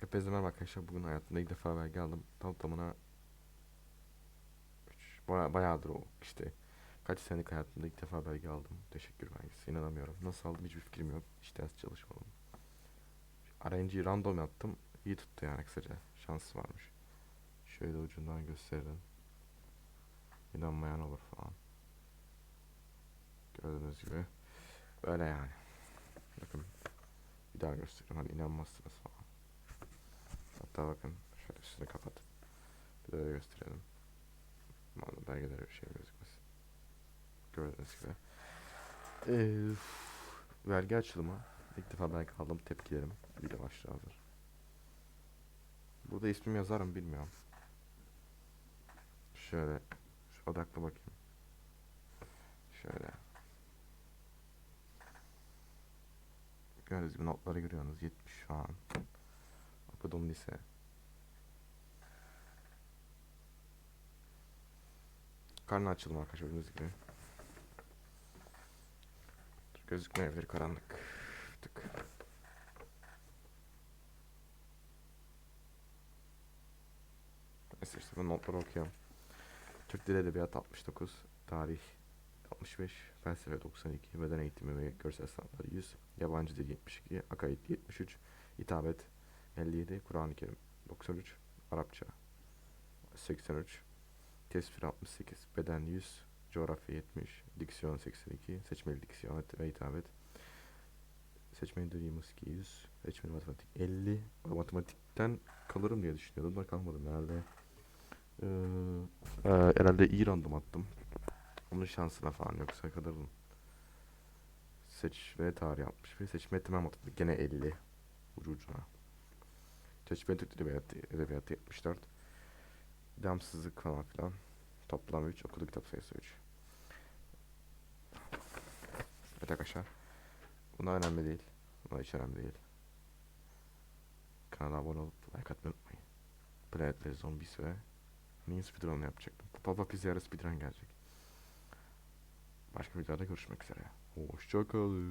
Hepinize merhaba arkadaşlar. Bugün hayatımda ilk defa belge aldım. Tam tamına baya, bayağıdır o işte. Kaç senelik hayatımda ilk defa belge aldım. Teşekkür belgesi. İnanamıyorum. Nasıl aldım hiçbir fikrim yok. Hiç ders çalışmadım. RNG random yaptım. İyi tuttu yani kısaca. Şans varmış. Şöyle ucundan gösterelim. İnanmayan olur falan. Gördüğünüz gibi. Böyle yani. Bakın. Bir daha göstereyim. Hani inanmazsınız falan. Hatta bakın şöyle üstünü kapat. Bir de öyle gösterelim. Malum belgelere bir şey gözükmesin. Gördüğünüz gibi. Ee, belge açılımı. İlk defa belge aldım tepkilerim. Video başlığı hazır. Burada ismimi yazarım bilmiyorum. Şöyle şu odaklı bakayım. Şöyle. Gördüğünüz gibi notları görüyorsunuz 70 falan. Okudum lise. Karnı açılma arkadaşlar gördüğünüz gibi. Gözükmeyebilir karanlık. Tık. Neyse işte bu notları okuyalım. Türk Dili Edebiyat 69, Tarih 65, Felsefe 92, Beden Eğitimi ve Görsel Sanatları 100, Yabancı Dil 72, Akaid 73, Hitabet 57, Kur'an-ı Kerim 93, Arapça 83, Tesvir 68, Beden 100, Coğrafya 70, Diksiyon 82, Seçmeli Diksiyon ve Hitabet, Seçmeli Dil 22 100, Seçmeli Matematik 50, Matematikten kalırım diye düşünüyordum da kalmadım herhalde. Ee, e, herhalde iyi random attım. Onun şansına falan yoksa kalırdım. Seç ve tarih yapmış ve seçme tamam atladı. Gene 50 ucu ucuna. Seçme Türk Edebiyatı, Edebiyatı 74. Damsızlık falan filan. Toplam 3. Okulu kitap sayısı 3. Evet arkadaşlar. Bunlar önemli değil. Bunlar hiç önemli değil. Kanala abone olup like atmayı unutmayın. Planet ve Zombies ve Neyin speedrun yapacaktım. Papa Pizza'ya speedrun gelecek. Başka videoda görüşmek üzere. Hoşçakalın.